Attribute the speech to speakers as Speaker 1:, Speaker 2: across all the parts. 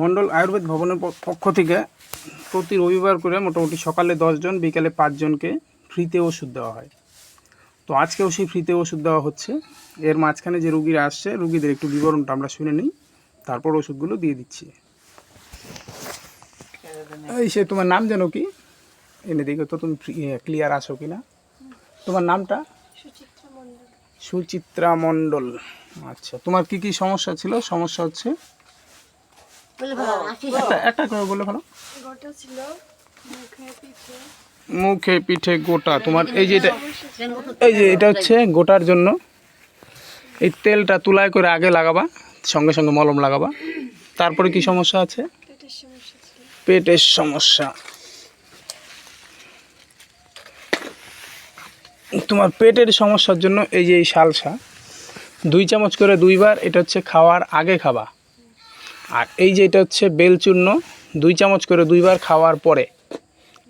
Speaker 1: মণ্ডল আয়ুর্বেদ ভবনের পক্ষ থেকে প্রতি রবিবার করে মোটামুটি সকালে দশজন বিকালে পাঁচজনকে ফ্রিতে ওষুধ দেওয়া হয়। তো আজকেও সেই ফ্রিতে ওষুধ দেওয়া হচ্ছে। এর মাঝখানে যে রুগীরা আসছে রুগীদের একটু বিবরণটা আমরা শুনে নিই। তারপর ওষুধগুলো দিয়ে দিচ্ছি। এই সে তোমার নাম যেন কি? এনে দেখো তো তুমি ক্লিয়ার আসো কি না তোমার নামটা? সুচিত্রা মণ্ডল। আচ্ছা তোমার কি কি সমস্যা ছিল? সমস্যা হচ্ছে একটা একটা করে বলে ভালো।
Speaker 2: গোটা ছিল মুখে পিঠে।
Speaker 1: মুখে পিঠে গোটা তোমার এই যে এটা এই যে এটা হচ্ছে গোটার জন্য। এই তেলটা তুলায় করে আগে লাগাবা সঙ্গে সঙ্গে মলম লাগাবা। তারপরে কি সমস্যা আছে?
Speaker 2: পেটের সমস্যা
Speaker 1: পেটের সমস্যা। তোমার পেটের সমস্যার জন্য এই যে এই শালসা দুই চামচ করে দুইবার এটা হচ্ছে খাওয়ার আগে খাবা। আর এই যে এটা হচ্ছে বেলচূর্ণ দুই চামচ করে দুইবার খাওয়ার পরে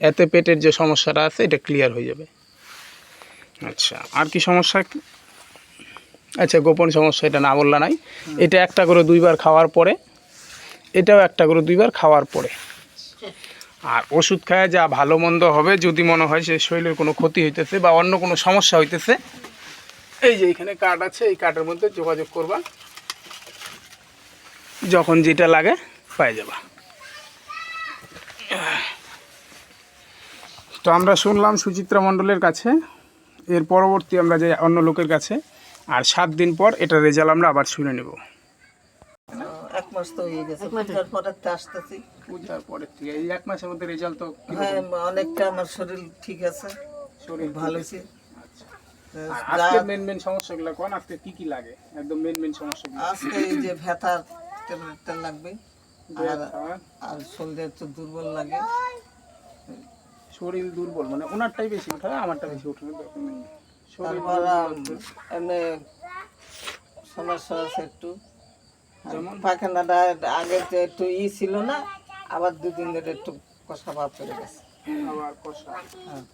Speaker 1: এতে পেটের যে সমস্যাটা আছে, এটা ক্লিয়ার হয়ে যাবে। আচ্ছা আর কি সমস্যা? আচ্ছা গোপন সমস্যা, এটা না বললা নাই। এটা একটা করে দুইবার খাওয়ার পরে, এটাও একটা করে দুইবার খাওয়ার পরে। আর ওষুধ খায় যা ভালো মন্দ হবে, যদি মনে হয় সে শরীরের কোনো ক্ষতি হইতেছে বা অন্য কোনো সমস্যা হইতেছে, এই যে এখানে কার্ড আছে, এই কার্ডের মধ্যে যোগাযোগ করবা। যখন যেটা লাগে পাই যাবা। তো আমরা শুনলাম সুচিত্রা মণ্ডলের কাছে এর পরবর্তী আমরা যাই অন্য লোকের কাছে আর সাত দিন পর এটা রেজাল্ট আমরা আবার শুনে নেব।
Speaker 3: এক মাস তো হয়ে গেছে পূজার পরে তো আসতেছি।
Speaker 1: পূজার পরের এই এক মাসের মধ্যে রেজাল্ট তো
Speaker 3: হ্যাঁ অনেকটা আমার শরীর ঠিক আছে
Speaker 1: শরীর
Speaker 3: ভালো
Speaker 1: আজকে মেন মেন সমস্যাগুলো কোন? আজকে কি কি লাগে? একদম মেন মেন সমস্যাগুলো।
Speaker 3: আজকে এই যে ব্যথার ট্যাবলেটটা লাগবে। আর আর শরীরে একটু দুর্বল লাগে।
Speaker 1: শরীর দুর্বল মানে ওনারটাই বেশি উঠে আমারটা বেশি উঠে। শরীর
Speaker 3: এমনি সমস্যা আছে একটু।
Speaker 1: যেমন?
Speaker 3: পায়খানাটা আগে তো একটু ই ছিল না আবার দুদিন ধরে একটু কষা ভাব করে গেছে।
Speaker 1: আবার কষা।
Speaker 3: হ্যাঁ।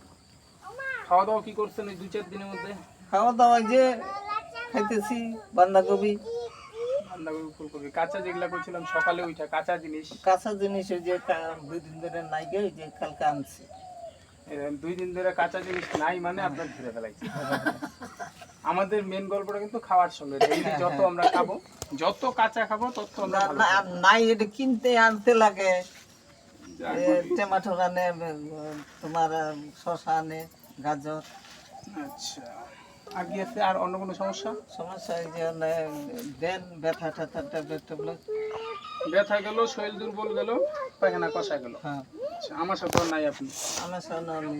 Speaker 1: খাওয়া দাওয়া কি করছেন এই দুই চার দিনের মধ্যে?
Speaker 3: খাওয়া দাওয়া যে খাইতেছি বান্ধাকপি
Speaker 1: বাঁধাকপি ফুলকপি কাঁচা যেগুলা করছিলাম সকালে ওইটা কাঁচা জিনিস।
Speaker 3: কাঁচা জিনিস ওই যে দুই দিন ধরে নাই গে ওই যে কালকে আনছি।
Speaker 1: দুই দিন ধরে কাঁচা জিনিস নাই মানে আপনার ধরে ফেলাইছে আমাদের মেন গল্পটা কিন্তু খাওয়ার সঙ্গে যত আমরা খাব যত কাঁচা খাব তত আমরা।
Speaker 3: নাই এটা কিনতে আনতে লাগে। টমেটো আনে তোমার শসা আনে গাজর।
Speaker 1: আচ্ছা। আর অন্য কোনো সমস্যা?
Speaker 3: সমস্যা এই যে মানে দেন ব্যথা ট্যাথা ট্যাবলেট ট্যাবলেট।
Speaker 1: ব্যথা গেল শরীর দুর্বল গেল পায়খানা কষা গেল।
Speaker 3: হ্যাঁ।
Speaker 1: আচ্ছা আমার সাথে নাই আপনি?
Speaker 3: আমার সামনে আমি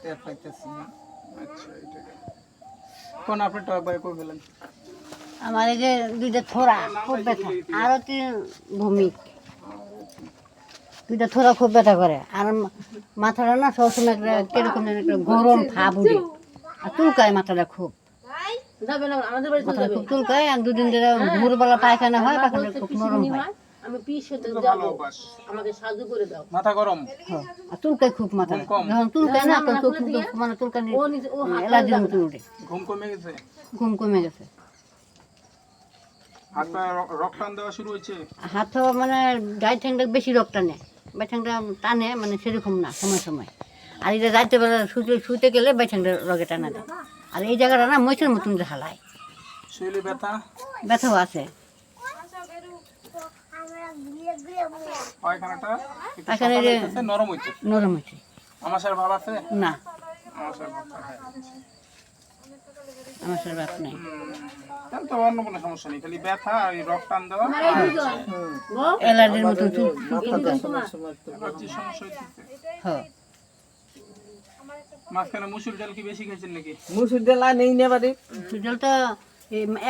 Speaker 3: টের পাইতেছি না।
Speaker 1: আচ্ছা এটা কোন আপনি টক বাই করে ফেলেন
Speaker 4: আমার এই যে দুইটা থোড়া খুব ব্যথা। আর ভূমি। দুইটা থোড়া খুব ব্যথা করে। আর মাথাটা না সবসময় কীরকম গরম ভাব উঠে। আর চুলকায় মাথাটা খুব। মাথাটা খুব চুলকায় আর দুদিন ধরে ভোরবেলা পায়খানা হয় পায়খানা খুব নরম হয়।
Speaker 1: মাথা গরম
Speaker 4: হ্যাঁ, আর চুলকায় খুব মাথাটা যখন চুলকায় না তখন চোখ মানে চুলকানি এলার্জির মতন উঠে।
Speaker 1: ঘুম কমে গেছে?
Speaker 4: ঘুম কমে গেছে।
Speaker 1: হাত পা রক্ত দেওয়া শুরু হয়েছে?
Speaker 4: হাত মানে গায়ে বেশি ঠ্যাংটা টানে মানে সেরকম না সময় সময়। আর এটা রাত্রে বেলা শুতে শুতে গেলে ঠ্যাংটা রোগে টানা দেয়। আর এই জায়গাটা না মহিষের মতন হালায়। ব্যথাও আছে।
Speaker 1: নরম
Speaker 4: হয়েছে
Speaker 1: আমার আছে?
Speaker 4: না।
Speaker 1: আমার স্যার
Speaker 4: নাই।
Speaker 1: তো অন্য কোনো সমস্যা নেই খালি ব্যথা আর টান দেওয়া।
Speaker 4: অ্যালার্জির
Speaker 1: সমস্যা
Speaker 4: হ্যাঁ
Speaker 1: মাঝখানে মুসুর ডাল কি বেশি খাইছেন নাকি?
Speaker 3: মুসুর ডাল আনেই না বাড়ি
Speaker 4: সুজল তো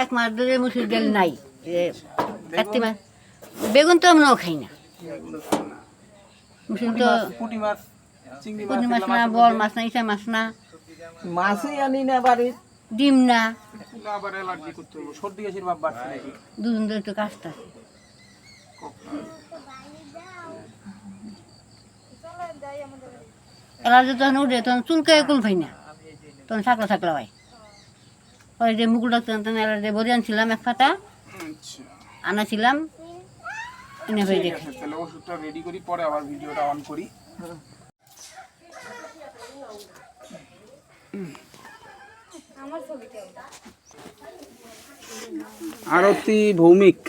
Speaker 4: এক মাস ধরে মুসুর ডাল নাই। কার্তিক মাস। বেগুন তো আমরাও খাই না। মুসুর তো
Speaker 1: পুঁটি মাছ
Speaker 4: পুঁটি মাছ না বল মাছ না ইসা মাছ না।
Speaker 3: মাছই আনি না বাড়ি
Speaker 4: ডিম না।
Speaker 1: আবার অ্যালার্জি করতে হবে। সর্দি কাশির ভাব বাড়ছে নাকি?
Speaker 4: দুদিন ধরে একটু এলার্জি তখন উঠে তখন চুলকায় কুল ভাই না। তখন থাকলা থাকলা ভাই ওই যে মুকুল ডাক্তার তখন এলার্জি বড়ি আনছিলাম এক ফাটা
Speaker 1: আচ্ছা।
Speaker 4: আনাছিলাম এনে দেখি।
Speaker 1: তাহলে ওষুধটা রেডি করি পরে আবার ভিডিওটা অন করি। আরতি ভৌমিক।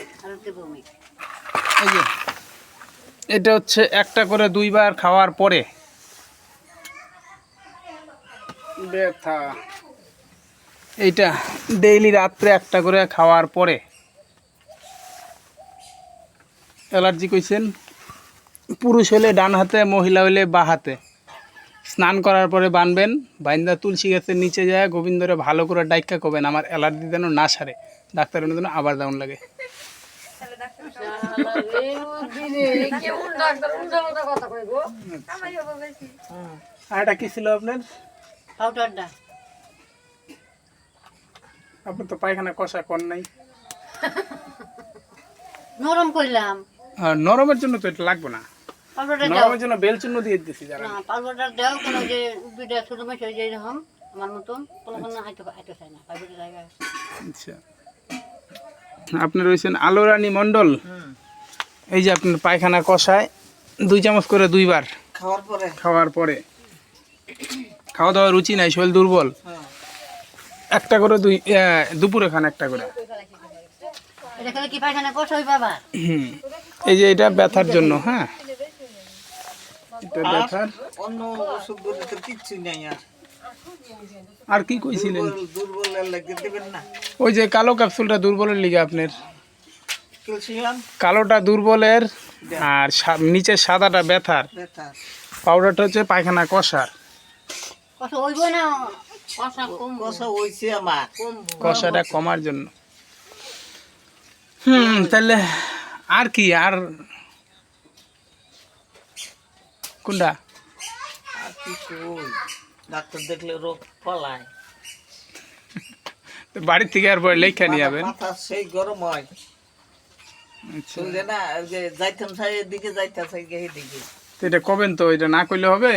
Speaker 1: এই যে এটা হচ্ছে একটা করে দুইবার খাওয়ার পরে। ব্যথা। এইটা ডেইলি রাত্রে একটা করে খাওয়ার পরে। অ্যালার্জি কইছেন? পুরুষ হলে ডান হাতে মহিলা হলে বা হাতে। স্নান করার পরে বানবেন বাইন্দা তুলসী গাছের নিচে যায় গোবিন্দরে ভালো করে ডাইকা করবেন আমার অ্যালার্জি যেন না সারে। ডাক্তারের জন্য আবার দাউন লাগে। আর এটা কি ছিল আপনার?
Speaker 4: পাউডারটা।
Speaker 1: আপনার তো পায়খানা কষা কর নাই।
Speaker 4: নরম করলাম
Speaker 1: নরমের জন্য তো এটা লাগবে না। নরমের জন্য বেলচূর্ণ দিয়ে দিতেছি যারা।
Speaker 4: না পাউডারটা দাও কোনো যে হয়ে এরকম আমার মতন। কোনো কোনো হাইতে হাইতে চায় না পাউডারটা জায়গায়।
Speaker 1: আচ্ছা। আপনি রয়েছেন আলোরানী মণ্ডল।
Speaker 3: হুম।
Speaker 1: এই যে আপনার পায়খানা কষায় দুই চামচ করে দুইবার
Speaker 3: খাওয়ার পরে।
Speaker 1: খাওয়ার পরে। খাওয়া দাওয়ার রুচি নাই শরীর দুর্বল।
Speaker 3: হ্যাঁ
Speaker 1: একটা করে দুই দুপুরে খান একটা করে।
Speaker 4: এটা খেলে কি পায়খানা কষ হই বাবা
Speaker 1: হুম। এই যে এটা ব্যথার জন্য হ্যাঁ। এটা ব্যথার।
Speaker 3: অন্য ওষুধ বলে কিচ্ছু নাই আর।
Speaker 1: আর কি কইছিলেন?
Speaker 3: দুর্বল দুর্বলের লাগে দেবেন না।
Speaker 1: ওই যে কালো ক্যাপসুলটা দুর্বলের লিগে আপনার। কালোটা দুর্বলের আর সা- নিচের সাদাটা ব্যথার। পাউডারটা হচ্ছে পায়খানা কষার। কষাটা কমার জন্য। হুম তাহলে আর কি আর কোনটা?
Speaker 3: ডাক্তার দেখলে রোগ ফলায়।
Speaker 1: তো বাড়ির থেকে আর পরে লেখা নিয়ে যাবেন?
Speaker 3: সেই গরম হয়।
Speaker 1: আচ্ছা।
Speaker 3: শুনলে না যে যাইতাম সাই এদিকে যাইতাছে এই দিকে
Speaker 1: তো এটা কবেন তো? এটা না করলে হবে?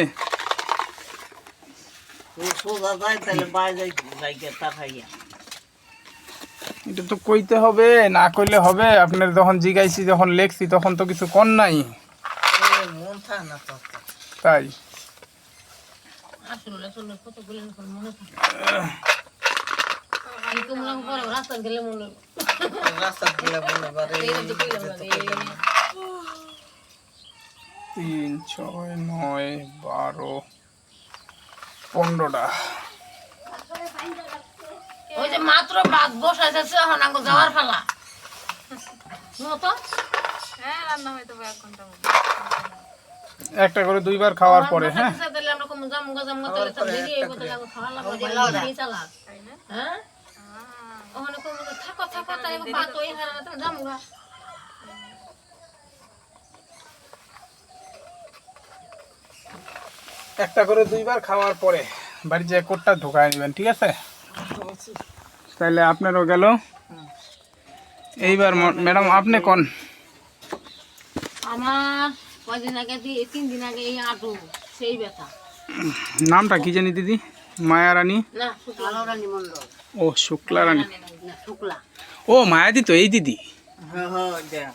Speaker 1: এটা তো কইতে হবে, না করলে হবে। আপনার যখন জিগাইছি, যখন লেখছি, তখন তো কিছু কর নাই। তাই। তিন, ছয়, নয়, বারো। পনেরোটা।
Speaker 5: ওই যে মাত্র ভাত বসাইছে এখন আঙ্গো যাওয়ার ফেলা তো
Speaker 2: হ্যাঁ
Speaker 1: একটা করে দুইবার খাওয়ার পরে হ্যাঁ?
Speaker 5: তাহলে আমরা কম জাম গা জাম গা তাহলে তো দেরি হইব তাহলে আঙ্গো খাওয়া লাগবে এই চালা হ্যাঁ ওখানে কম থাকো থাকো তাই ভাত ওই হারা না জাম গা
Speaker 1: একটা করে দুইবার খাওয়ার পরে বাড়ি যে কোটটা ঢোকায় নেবেন ঠিক আছে? তাহলে আপনারও গেল। এইবার ম- ম্যাডাম আপনি কোন?
Speaker 5: আমার কয়দিন আগে তিন দিন আগে এই আটু সেই ব্যথা।
Speaker 1: নামটা কি জানি দিদি? মায়া রানী?
Speaker 5: না শুক্লা।
Speaker 4: রানী মন্ডল
Speaker 1: ও শুক্লা রানী।
Speaker 4: শুক্লা।
Speaker 1: ও মায়াদি তো এই দিদি।
Speaker 3: হ্যাঁ হ্যাঁ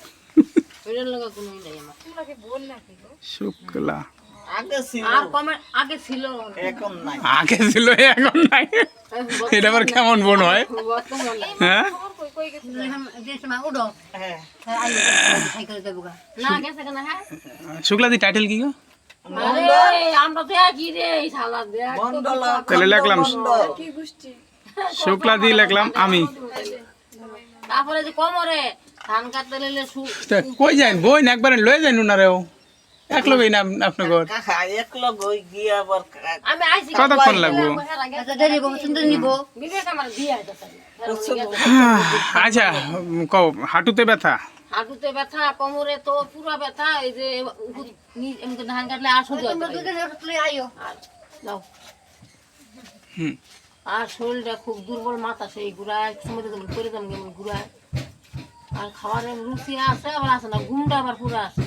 Speaker 1: শুক্লা।
Speaker 3: আগে ছিল।
Speaker 5: আর কমে আগে ছিল।
Speaker 3: এখন নাই।
Speaker 1: আগে ছিল এখন নাই। এটা আবার কেমন বোন হয়?
Speaker 5: বর্তমানে
Speaker 1: হ্যাঁ।
Speaker 3: হ্যাঁ
Speaker 4: হ্যাঁ
Speaker 5: হ্যাঁ?
Speaker 1: শুক্লাদি টাইটেল কি গো? তাহলে লিখলাম। শুক্লাদি লিখলাম আমি।
Speaker 5: তারপরে যে কমরে ধান কাটতে
Speaker 1: কই যাই বই না একবারে লয়ে যাই নুনারেও এক না আপনার ঘর কতক্ষণ লাগবো?
Speaker 4: আচ্ছা
Speaker 1: আচ্ছা কও হাঁটুতে ব্যথা?
Speaker 5: হাঁটুতে ব্যথা কোমরে তো পুরো ব্যথা এই যে ধান কাটলে আর শরীরটা খুব দুর্বল মাথা সেই ঘুরায় সময় যেমন করে যেমন ঘুরায়। আর খাবারের রুচি আছে আবার আছে না ঘুমটা আবার পুরো আছে।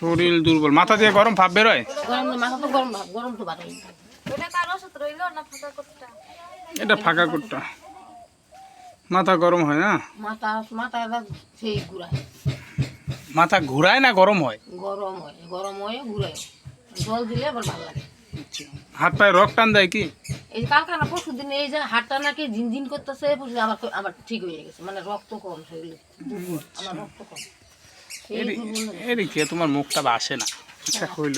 Speaker 1: শরীর দুর্বল। মাথা দিয়ে গরম ভাব বেরোয়?
Speaker 5: গরম না গরম ভাব গরম তো বাড়াই।
Speaker 2: ওটা কার ওষুধ রইল না ফাঁকা কোটটা?
Speaker 1: এটা ফাঁকা কোটটা। মাথা গরম হয় না?
Speaker 5: মাথা ঘুরায়।
Speaker 1: মাথা ঘুরায় না গরম হয়?
Speaker 5: গরম হয় গরম হয়ে ঘুরায়। জল দিলে আবার ভালো লাগে।
Speaker 1: হাত পায়ে রক টান দেয় কি?
Speaker 5: এই কালকে না পরশু দিন এই যে হাতটা নাকি ঝিনঝিন করতেছে আবার আবার ঠিক হয়ে গেছে। মানে রক্ত কম শরীরে। দুর্বল, আমার রক্ত কম।
Speaker 1: এদিকে তোমার মুখটা বাসে না। আচ্ছা হইল।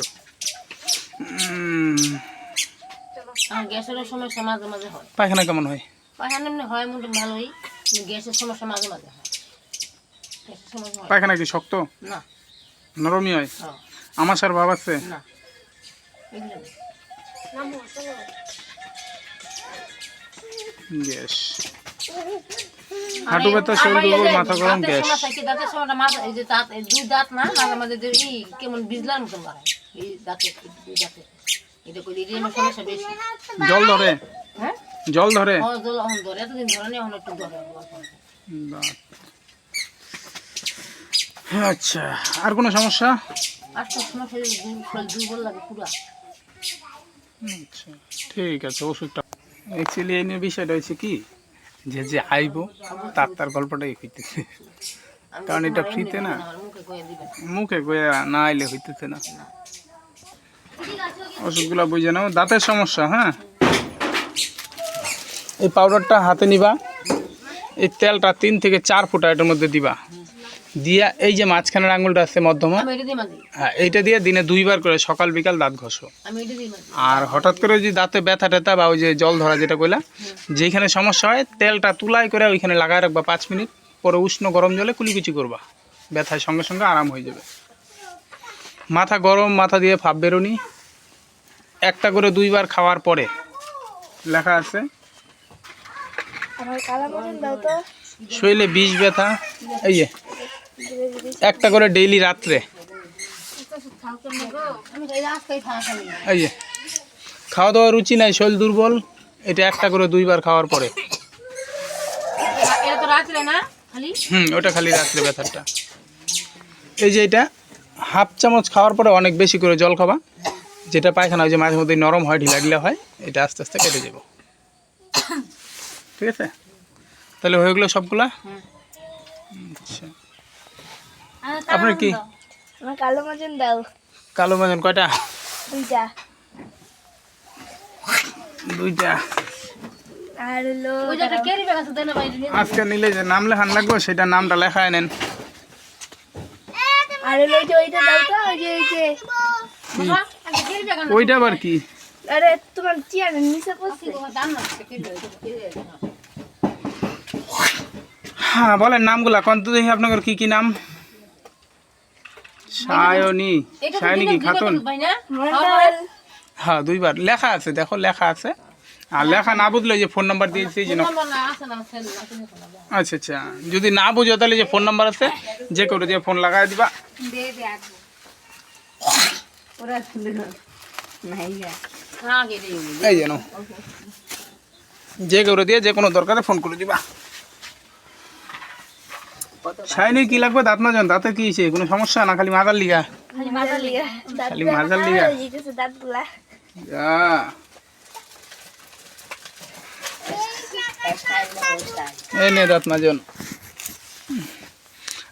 Speaker 5: গ্যাসের সমস্যা মাঝে মাঝে হয়।
Speaker 1: পায়খানা কেমন হয়?
Speaker 5: পায়খানা এমনি হয় মোটামুটি ভালোই কিন্তু গ্যাসের সমস্যা মাঝে মাঝে হয়। গ্যাসের সমস্যা হয়।
Speaker 1: পায়খানা কি শক্ত?
Speaker 5: না।
Speaker 1: নরমই হয়?
Speaker 5: হ্যাঁ
Speaker 1: আমার স্যার ভাব আছে?
Speaker 5: না।
Speaker 1: গ্যাস। হাঁটু ব্যথা শরীর দুর্বল মাথা গরম গ্যাস।
Speaker 5: দাঁতের সমস্যা মাথা এই যে দাঁত দুই দাঁত না মাঝে মাঝে যে ই কেমন বিজলার মতন বাড়ায় এই দাঁতে দুই দাঁতে। এটা করি এটা সমস্যা বেশি।
Speaker 1: জল ধরে।
Speaker 5: হ্যাঁ?
Speaker 1: জল ধরে?
Speaker 5: ও জল ধরে এতদিন ধরে নেই এখন একটু ধরে অল্প অল্প।
Speaker 1: দাঁত। আচ্ছা আর কোনো সমস্যা?
Speaker 5: আর সমস্যা দুর্বল লাগে পুরা।
Speaker 1: আচ্ছা ঠিক আছে ওষুধটা। অ্যাকচুয়ালি এই নিয়ে বিষয়টা হয়েছে কি? যে যে আইব তার তার গল্পটাই হইতেছে। কারণ এটা ফ্রিতে না।
Speaker 5: মুখে
Speaker 1: গয়ে না আইলে হইতেছে না। ওষুধগুলো বুঝে নাও। দাঁতের সমস্যা হ্যাঁ? এই পাউডারটা হাতে নিবা। এই তেলটা তিন থেকে চার ফুটা এটার মধ্যে দিবা। দিয়া এই যে মাঝখানের আঙুলটা আছে মধ্যমা হ্যাঁ এইটা দিয়ে দিনে দুইবার করে সকাল বিকাল দাঁত ঘষো। আর হঠাৎ করে যদি দাঁতে ব্যথা ট্যাথা বা ওই যে জল ধরা যেটা কইলা যেখানে সমস্যা হয় তেলটা তুলাই করে ওইখানে লাগায় রাখবা পাঁচ মিনিট পরে উষ্ণ গরম জলে কুলিকুচি করবা। ব্যথায় সঙ্গে সঙ্গে আরাম হয়ে যাবে। মাথা গরম মাথা দিয়ে ভাব বেরোনি। একটা করে দুইবার খাওয়ার পরে লেখা আছে
Speaker 2: আমার কালা মতন দাও তো।
Speaker 1: শরীরে বিষ ব্যথা এই যে একটা করে ডেইলি রাত্রে।
Speaker 5: এই
Speaker 1: যে খাওয়া দাওয়ার রুচি নাই শরীর দুর্বল এটা একটা করে দুইবার খাওয়ার পরে। হুম ওটা খালি রাত্রে ব্যথাটা এই যে এটা হাফ চামচ খাওয়ার পরে অনেক বেশি করে জল খাবা। যেটা পায়খানা ওই যে মাঝে মধ্যে নরম হয় ঢিলা ঢিলা হয় এটা আস্তে আস্তে কেটে যাব। ঠিক আছে? তাহলে হয়ে গেলো সবগুলা? আচ্ছা। আপনার কি?
Speaker 2: আমার কালো মতন দাও।
Speaker 1: কালো মাজন কয়টা?
Speaker 2: দুইটা।
Speaker 1: দুইটা।
Speaker 2: আর হলো
Speaker 1: আজকে নিলে যে নাম লেখান লাগবে সেটা নামটা লেখায় নেন।
Speaker 2: আর হলো ওই ওইটা দাও তো ওই যে ওই যে।
Speaker 5: বাবা, একটা ক্যারি ব্যাগ আনো
Speaker 1: ওইটা আবার কি?
Speaker 2: আরে তোমার নিচে পড়ছে?
Speaker 1: হ্যাঁ বলেন নামগুলা কত দেখি আপনাদের কি কি নাম? সায়নী। সায়নী কি খাতুন?
Speaker 5: ভাই না?
Speaker 2: মন্ডল
Speaker 1: হ্যাঁ দুইবার। লেখা আছে দেখো লেখা আছে। আর লেখা না বুঝলে যে ফোন নাম্বার দিয়েছি যে না-
Speaker 5: নাম্বার না আছে না সেল আছে না
Speaker 1: আচ্ছা আচ্ছা। যদি না বুঝো তাহলে যে ফোন নাম্বার আছে যে করে দিয়ে ফোন লাগাই দিবা।
Speaker 5: হ্যাঁ
Speaker 1: এই যেন যে করে দিয়ে যে কোনো দরকারে ফোন করে দিবা। সাইনি কি লাগবে? দাঁত মাজন দাঁতে কি হয়েছে? কোনো সমস্যা? না খালি মাথার লিগা?
Speaker 2: খালি মাথার লিগা। দাঁতগুলা।
Speaker 1: এই নে দাঁত মাজন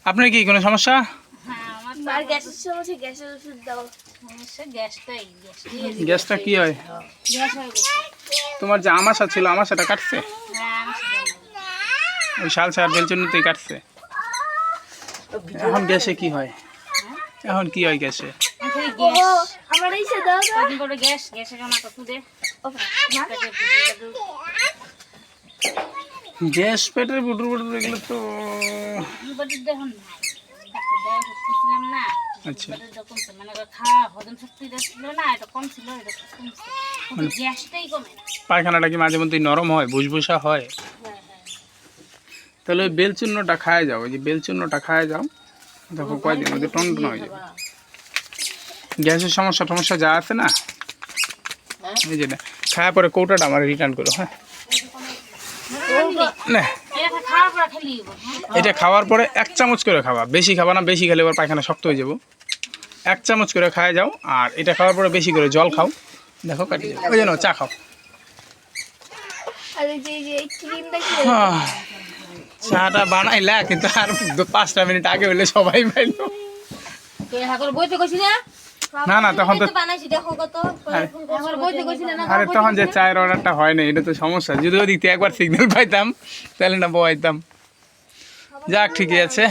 Speaker 1: আপনার কি কোনো সমস্যা?
Speaker 2: আর গ্যাসের সমস্যা গ্যাসের ওষুধ
Speaker 1: গ্যাসটা কি হয়? তোমার যে আমাশা ছিল আমাশাটা কাটছে? ওই শাল সার বেলচুন্নতেই কাটছে। এখন গ্যাসে কি হয়? এখন কি হয় গ্যাসে?
Speaker 5: গ্যাস
Speaker 1: পেটের বুটুর বুটুর এগুলো তো আচ্ছা।
Speaker 5: মানে খাওয়া হজম শক্তিটা ছিল না এটা কম ছিল এটা কমছে কিন্তু গ্যাসটাই কমে না।
Speaker 1: পায়খানাটা কি মাঝে মধ্যে নরম হয় বুসবুসা হয়? তাহলে ওই বেলচূর্ণটা খায় যাও ওই যে বেলচূর্ণটা খায় যাও। দেখো কয়দিন মধ্যে টন টন হয়ে যাবে। গ্যাসের সমস্যা টমস্যা যা আছে না এই যে না খাওয়ার পরে কৌটাটা আমার রিটার্ন করো হ্যাঁ। না।
Speaker 5: এটা খাওয়ার
Speaker 1: এটা খাওয়ার পরে এক চামচ করে খাওয়া বেশি খাবা না বেশি খেলে এবার পায়খানা শক্ত হয়ে যাব। এক চামচ করে খায় যাও আর এটা খাওয়ার পরে বেশি করে জল খাও। দেখো কাটি যাবে। ওই জন্য চা খাও। চাটা বানাইলা কিন্তু আর দু- পাঁচটা মিনিট আগে হলে সবাই পাইলো।
Speaker 5: না?
Speaker 1: না তখন তো
Speaker 5: না
Speaker 1: আরে তখন যে চায়ের অর্ডারটা হয় না এটা তো সমস্যা। যদি ওদিক থেকে একবার সিগন্যাল পাইতাম তাহলে না বয়াইতাম। যাক ঠিকই আছে।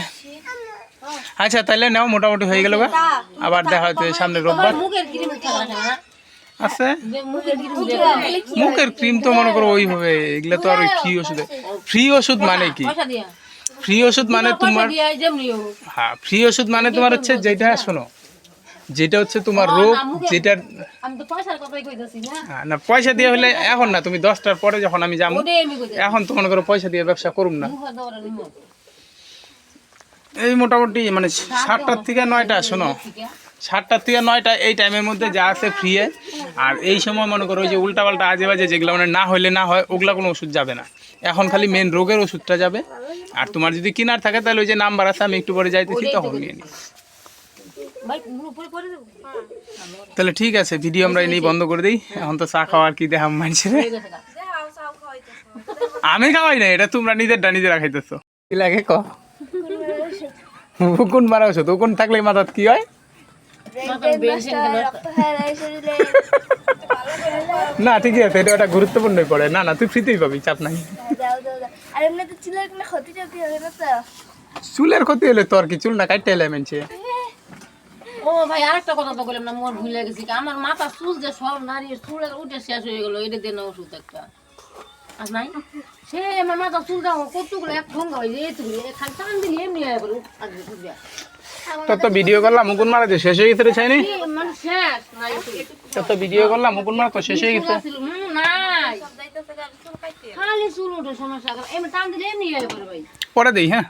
Speaker 1: আচ্ছা তাহলে নাও মোটামুটি হয়ে গেল আবার দেখা হচ্ছে সামনে রোববার। আছে?
Speaker 5: মুখের ক্রিম
Speaker 1: তো মনে করো ওইভাবে এগুলো তো আর ফ্রি ওষুধ। ফ্রি ওষুধ মানে কি?
Speaker 5: পয়সা
Speaker 1: ফ্রি ওষুধ মানে তোমার হ্যাঁ ফ্রি ওষুধ মানে তোমার হচ্ছে যেটা শোনো যেটা হচ্ছে তোমার রোগ যেটার
Speaker 5: না
Speaker 1: হ্যাঁ, না পয়সা দিয়ে হলে এখন না তুমি দশটার পরে যখন আমি যাব এখন তো মনে করো পয়সা দিয়ে ব্যবসা করুন না। এই মোটামুটি মানে সাতটার থেকে নয়টা শোনো। সাতটার থেকে নয়টা এই টাইমের মধ্যে যা আছে ফ্রি আর এই সময় মনে করো ওই যে উল্টাপাল্টা আজে বাজে যেগুলো মানে না হলে না হয় ওগুলা কোনো ওষুধ যাবে না। এখন খালি মেন রোগের ওষুধটা যাবে। আর তোমার যদি কিনার থাকে তাহলে ওই যে নাম্বার আছে আমি একটু পরে যাইতেছি তখন নিয়ে নিই। তাহলে ঠিক আছে ভিডিও আমরা এনেই বন্ধ করে দিই। এখন তো চা খাওয়ার কি দেখাম মানুষের আমি খাওয়াই না এটা তোমরা নিজেরটা নিজেরা খাইতেছো। কি লাগে ক উকুন মারা ওষুধ? উকুন থাকলে মাথাত কি হয়? না ঠিকই আছে এটা একটা গুরুত্বপূর্ণই পড়ে। না না তুই ফ্রিতেই পাবি চাপ নাই।
Speaker 2: চুলের কোনো ক্ষতি টতি হবে না তো?
Speaker 1: চুলের ক্ষতি হলে তোর কি চুল না কাটতে এলে মেনছে
Speaker 5: ও ভাই আরেকটা কথা তো বললাম না মোর ভুলে গেছি কি, আমার মাথা চুল যে সব নারীর চুলের উঠে শেষ হয়ে গেল এটা দেন ওষুধ একটা। আর নাই? সে আমার মাথা চুল দাও কতগুলো এক ঠোঙ্গা হয়ে যায় এইটুকু খালি টান দিলি এমনি হয়ে গেল আর।
Speaker 1: তোর তো ভিডিও করলাম মুকুন মারা তো শেষ হয়ে গেছে রে চাইনি
Speaker 5: তত
Speaker 1: তোর তো ভিডিও করলাম মুকুন মারা তো শেষ হয়ে গেছে। পরে দিই
Speaker 5: হ্যাঁ।